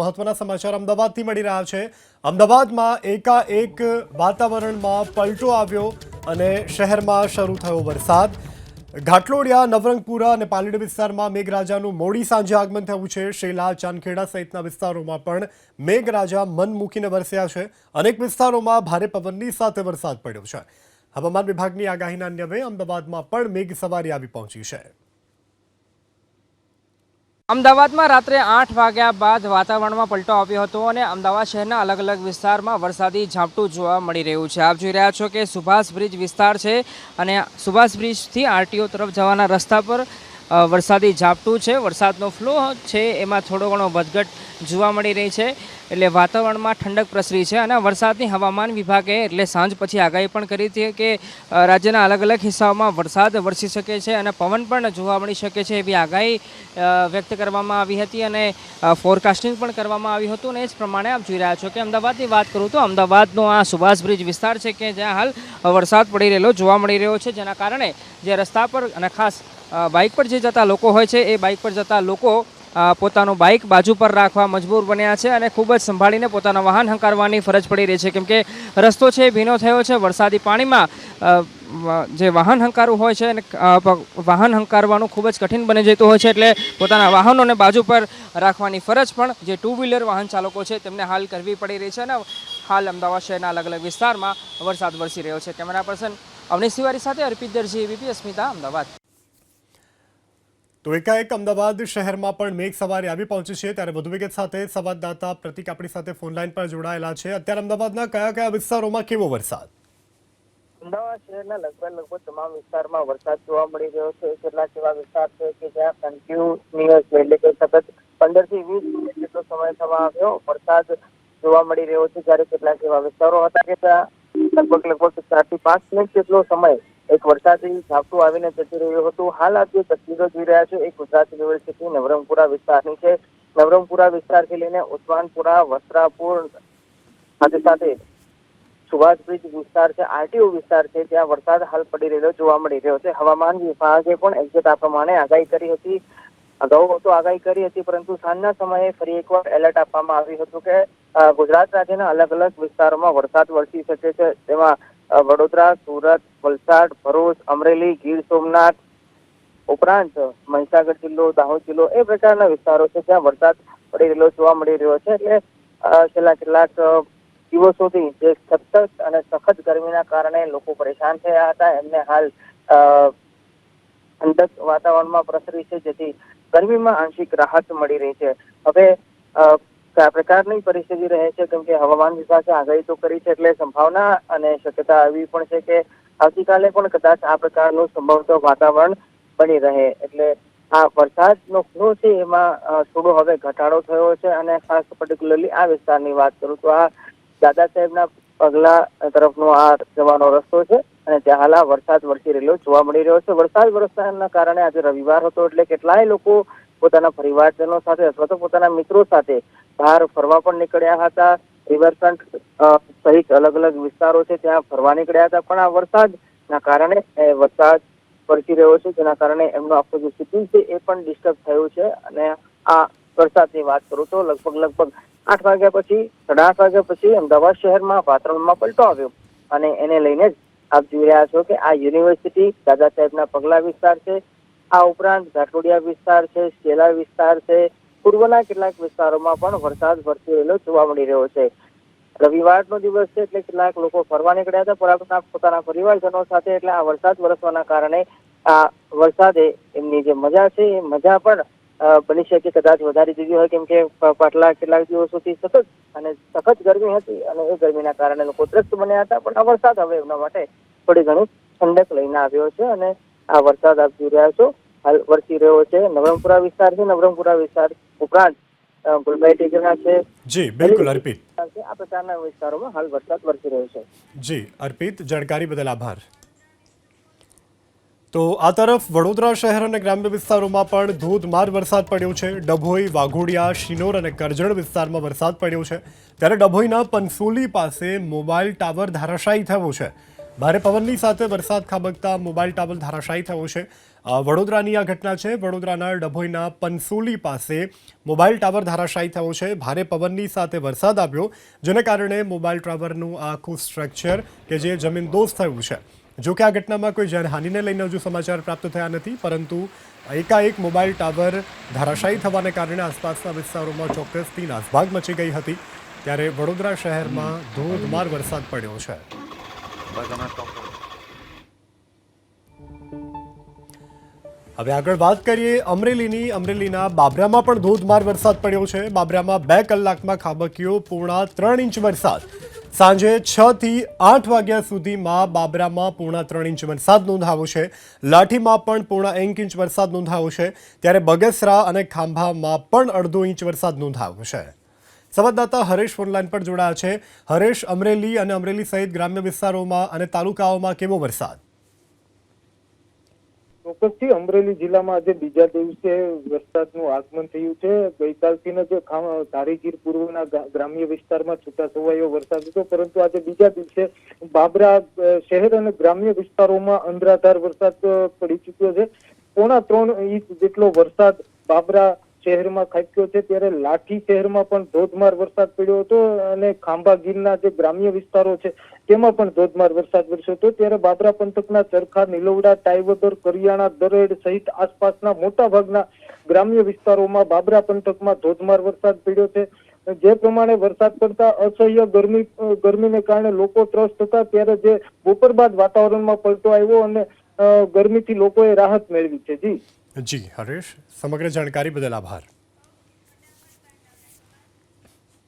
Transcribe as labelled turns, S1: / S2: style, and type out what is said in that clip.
S1: મહત્વના સમાચાર અમદાવાદથી મળી રહ્યા છે. અમદાવાદમાં એકાએક વાતાવરણમાં પલટો આવ્યો અને શહેરમાં શરૂ થયો વરસાદ. ઘાટલોડિયા, નવરંગપુરા અને પાલડી વિસ્તારમાં મેઘરાજાનું મોડી સાંજે આગમન થયું છે. શેલા, ચાંદખેડા સહિતના વિસ્તારોમાં પણ મેઘરાજા મન મૂકીને વરસ્યા છે. અનેક વિસ્તારોમાં ભારે પવનની સાથે વરસાદ પડ્યો છે. હવામાન વિભાગની આગાહીના અન્યવે અમદાવાદમાં પણ મેઘ સવારી આવી પહોંચી છે.
S2: અમદાવાદમાં રાત્રે આઠ વાગ્યા બાદ વાતાવરણમાં પલટો આવ્યો હતો અને અમદાવાદ શહેરના અલગ અલગ વિસ્તારમાં વરસાદી ઝાપટું જોવા મળી રહ્યું છે. આપ જોઈ રહ્યા છો કે સુભાષ બ્રિજ વિસ્તાર છે અને સુભાષ બ્રિજથી આરટીઓ તરફ જવાના રસ્તા પર વરસાદી ઝાપટું છે, વરસાદનો ફ્લો છે, એમાં થોડો ઘણો વધઘટ જોવા મળી રહી છે. એટલે વાતાવરણમાં ઠંડક પ્રસરી છે અને વરસાદની હવામાન વિભાગે એટલે સાંજ પછી આગાહી પણ કરી હતી કે રાજ્યના અલગ અલગ હિસ્સાઓમાં વરસાદ વરસી શકે છે અને પવન પણ જોવા મળી શકે છે એવી આગાહી વ્યક્ત કરવામાં આવી હતી અને ફોરકાસ્ટિંગ પણ કરવામાં આવ્યું હતું અને એ જ પ્રમાણે આપ જોઈ રહ્યા છો કે અમદાવાદની વાત કરું તો અમદાવાદનો આ સુભાષ બ્રિજ વિસ્તાર છે કે જ્યાં હાલ વરસાદ પડી રહેલો જોવા મળી રહ્યો છે, જેના કારણે જે રસ્તા પર અને ખાસ બાઇક પર જે જતા લોકો હોય છે, એ બાઇક પર જતા લોકો પોતાનું બાઇક બાજુ પર રાખવા મજબૂર બન્યા છે અને ખૂબ જ સંભાળીને પોતાના વાહન હંકારવાની ફરજ પડી રહી છે. કેમ કે રસ્તો છે એ ભીનો થયો છે, વરસાદી પાણીમાં જે વાહન હંકારવું હોય છે અને વાહન હંકારવાનું ખૂબ જ કઠિન બની જતું હોય છે એટલે પોતાના વાહનોને બાજુ પર રાખવાની ફરજ પણ જે ટુ વ્હીલર વાહન ચાલકો છે, તેમને હાલ કરવી પડી રહી છે અને હાલ અમદાવાદ શહેરના અલગ અલગ વિસ્તારમાં વરસાદ વરસી રહ્યો છે. કેમેરા પર્સન અવનીશ તિવારી સાથે અર્પિત દરજી, એબીપી અસ્મિતા, અમદાવાદ.
S1: તો એકાએક અમદાવાદ શહેરમાં પણ મેઘ સવારે આવી પહોંચી છે ત્યારે વધુ વિગત સાથે સંવાદદાતા પ્રતિક આપણી સાથે ફોનલાઈન પર જોડાયેલા છે. અત્યારે અમદાવાદના કયા કયા વિસ્તારોમાં કેવો વરસાદ?
S3: અમદાવાદ શહેરના લગભગ લગભગ તમામ વિસ્તારમાં વરસાદ જોવા મળી રહ્યો છે. કેટલાક એવા વિસ્તાર છે કે જ્યાં કન્ટિન્યુઅસ એટલે કે સતત પંદરથી વીસ મિનિટ જેટલો સમય થવા આવ્યો, વરસાદ જોવા મળી રહ્યો છે. જ્યારે કેટલાક એવા વિસ્તારો હતા કે ત્યાં લગભગ લગભગ ચારથી પાંચ મિનિટ જેટલો સમય એક વરસાદી ઝાપટું આવીને જતું રહ્યું હતું. હાલ આપ જે તસવીરો જોઈ રહ્યા છો, એ ગુજરાત યુનિવર્સિટી નવરંગપુરા વિસ્તારની છે. નવરંગપુરા વિસ્તારથી લઈને ઉસ્માનપુરા, વસ્ત્રાપુર સાથે સાથે સુભાષ બ્રિજ વિસ્તાર છે, આરટીઓ વિસ્તાર છે, ત્યાં વરસાદ હાલ પડી રહેલો જોવા મળી રહ્યો છે. હવામાન વિભાગે પણ એક્ઝેક્ટ આ પ્રમાણે આગાહી કરી હતી. અગાઉ તો આગાહી કરી હતી, પરંતુ સાંજના સમયે ફરી એકવાર એલર્ટ આપવામાં આવ્યું હતું કે ગુજરાત રાજ્યના અલગ અલગ વિસ્તારોમાં વરસાદ વરસી શકે છે. તેમાં વડોદરા, સુરત, વલસાડ, ભરૂચ, અમરેલી, ગીર સોમનાથ ઉપરાંત મહીસાગર જિલ્લો, દાહોદ જિલ્લો એ પ્રકારના વિસ્તારો છે જ્યાં વરસાદ પડી રહેલો જોવા મળી રહ્યો છે. એટલે છેલ્લા કેટલાક દિવસોથી જે સતત અને સખત ગરમીના કારણે લોકો પરેશાન થયા હતા. એમને હાલ અંદર વાતાવરણમાં પ્રસરી છે જેથી ગરમીમાં આંશિક રાહત મળી રહી છે. હવે કયા પ્રકારની પરિસ્થિતિ રહે છે, કેમ કે હવામાન વિભાગે આગાહી તો કરી છે એટલે સંભાવના અને શક્યતા આવી પણ છે કે આવતીકાલે પણ કદાચ આ પ્રકારનું સંભવત વાતાવરણ બની રહે. એટલે આ વરસાદનો ફ્લો છે એમાં થોડો હવે ઘટાડો થયો છે અને ખાસ પર્ટિક્યુલરલી આ વિસ્તારની વાત કરું તો આ દાદા સાહેબના પગલા તરફનો આ જવાનો રસ્તો છે અને ત્યાં હાલ વરસાદ વરસી રહેલો જોવા મળી રહ્યો છે. વરસાદ વરસવાના કારણે આજે રવિવાર હતો એટલે કેટલાય લોકો પોતાના પરિવારજનો સાથે અથવા તો પોતાના મિત્રો સાથે બહાર ફરવા પણ નીકળ્યા હતા. રિવરફ્રન્ટ સહિત અલગ અલગ વિસ્તારો છે, ત્યાં ફરવા નીકળ્યા હતા. પણ આ વરસાદના કારણે વરસાદ વરસી રહ્યો છે, જેના કારણે એમનો આખો જે સિટી છે, એ પણ ડિસ્ટર્બ થયું છે. અને આ વરસાદની વાત કરું તો લગભગ લગભગ આઠ વાગ્યા પછી, સાડા આઠ વાગ્યા પછી અમદાવાદ શહેરમાં વાતાવરણમાં પલટો આવ્યો. અને એને લઈને જ આપ જોઈ રહ્યા છો કે આ યુનિવર્સિટી દાદા સાહેબના પગલા વિસ્તાર છે. આ ઉપરાંત ઘાટોડિયા વિસ્તાર છે, શેલા વિસ્તાર છે, પૂર્વના કેટલાક વિસ્તારોમાં પણ વરસાદ વરસી રહેલો જોવા મળી રહ્યો છે. રવિવારનો દિવસ છે એટલે કેટલાક લોકો ફરવા નીકળ્યા હતા પરંતુ પોતાના પરિવારજનો સાથે એટલે આ વરસાદ વરસવાના કારણે આ વરસાદે એમની જે મજા છે, એ મજા પણ બની શકે. કદાચ વધારી દીધી હોય, કેમ કે પાટલા કેટલાક દિવસોથી સતત અને સખત ગરમી હતી અને એ ગરમીના કારણે લોકો ત્રસ્ત બન્યા હતા, પણ આ વરસાદ હવે એમના માટે થોડી ઘણી ઠંડક લઈને આવ્યો છે અને આ વરસાદ આપ જોઈ રહ્યા છો. હાલ વરસી રહ્યો છે. નવરંગપુરા વિસ્તાર છે. નવરંગપુરા વિસ્તાર ઉપરાંત ગુલબાઈ ટેકરા છે.
S1: જી બિલકુલ અર્પિત.
S3: આ પ્રકારના વિસ્તારોમાં હાલ વરસાદ વરસી રહ્યો છે.
S1: જી અર્પિત જાણકારી બદલ આભાર. તો આ તરફ વડોદરા શહેર અને ગ્રામ્ય વિસ્તારોમાં પણ ધોધમાર વરસાદ પડ્યો છે. ડભોઈ વાઘોડિયા શિનોર અને કરજણ વિસ્તારમાં વરસાદ પડ્યો છે. ત્યારે ડભોઈના પનસોલી પાસે મોબાઈલ ટાવર ધારાશાયી થયો છે. ભારે પવનની સાથે વરસાદ ખાબકતા મોબાઈલ ટાવર ધરાશાયી થયો છે. વડોદરાની આ ઘટના છે. વડોદરાના ડભોઈના પનસોલી પાસે મોબાઈલ ટાવર ધરાશાયી થયો છે. ભારે પવનની સાથે વરસાદ આવ્યો, જેને કારણે મોબાઈલ ટાવરનું આખું સ્ટ્રક્ચર કે જે જમીનદોસ્ત થયું છે. જો કે આ ઘટનામાં કોઈ જાનહાનિને લઈને હજુ સમાચાર પ્રાપ્ત થયા નથી, પરંતુ એકાએક મોબાઈલ ટાવર ધરાશાયી થવાને કારણે આસપાસના વિસ્તારોમાં ચોક્કસથી નાસભાગ મચી ગઈ હતી, ત્યારે વડોદરા શહેરમાં ધોધમાર વરસાદ પડ્યો છે. હવે આગળ વાત કરીએ અમરેલીની. અમરેલીના બાબરામાં પણ ધોધમાર વરસાદ પડ્યો છે. બાબરામાં બે કલાકમાં ખાબક્યો પૂર્ણા ત્રણ ઇંચ વરસાદ. સાંજે છ થી આઠ વાગ્યા સુધીમાં બાબરામાં પૂર્ણા ત્રણ ઇંચ વરસાદ નોંધાયો છે. લાઠીમાં પણ પૂર્ણા એક ઇંચ વરસાદ નોંધાયો છે. ત્યારે બગસરા અને ખાંભામાં પણ અડધો ઇંચ વરસાદ નોંધાયો છે. સંવાદદાતા હરેશ ફોનલાઈન પર જોડાયા છે. હરેશ, અમરેલી અને અમરેલી સહિત ગ્રામ્ય વિસ્તારોમાં અને તાલુકાઓમાં કેવો વરસાદ?
S4: ચોક્કસથી અમરેલી જિલ્લામાં આજે બીજા દિવસે વરસાદનું આગમન થયું છે. ગઈકાલથી જે ધારીગીર પૂર્વના ગ્રામ્ય વિસ્તારમાં છૂટાછવાયો વરસાદ હતો, પરંતુ આજે બીજા દિવસે બાબરા શહેર અને ગ્રામ્ય વિસ્તારોમાં અંધરાધાર વરસાદ પડી ચુક્યો છે. પોણા ત્રણ ઇંચ જેટલો વરસાદ બાબરા શહેરમાં ખાબક્યો છે ત્યારે લાઠી શહેરમાં પણ ધોધમાર વરસાદ પડ્યો હતો અને ખાંભા ગીરના જે ગ્રામ્ય વિસ્તારો છે, તેમાં પણ ધોધમાર વરસાદ વરસ્યો હતો. ત્યારે બાબરા પંથકના ચરખા, નીલવડા, ટાઈવદર, કરિયાણા, દરેડ સહિત આસપાસના મોટા ભાગના ગ્રામ્ય વિસ્તારોમાં બાબરા પંથકમાં ધોધમાર વરસાદ પડ્યો છે. જે પ્રમાણે વરસાદ પડતા અસહ્ય ગરમી, ગરમીને કારણે લોકો ત્રસ્ત હતા. ત્યારે જે બપોર બાદ વાતાવરણમાં પલટો આવ્યો અને ગરમીથી લોકોએ રાહત મેળવી છે. જી.
S1: જી હરેશ સમગ્ર જાણકારી બદલ આભાર.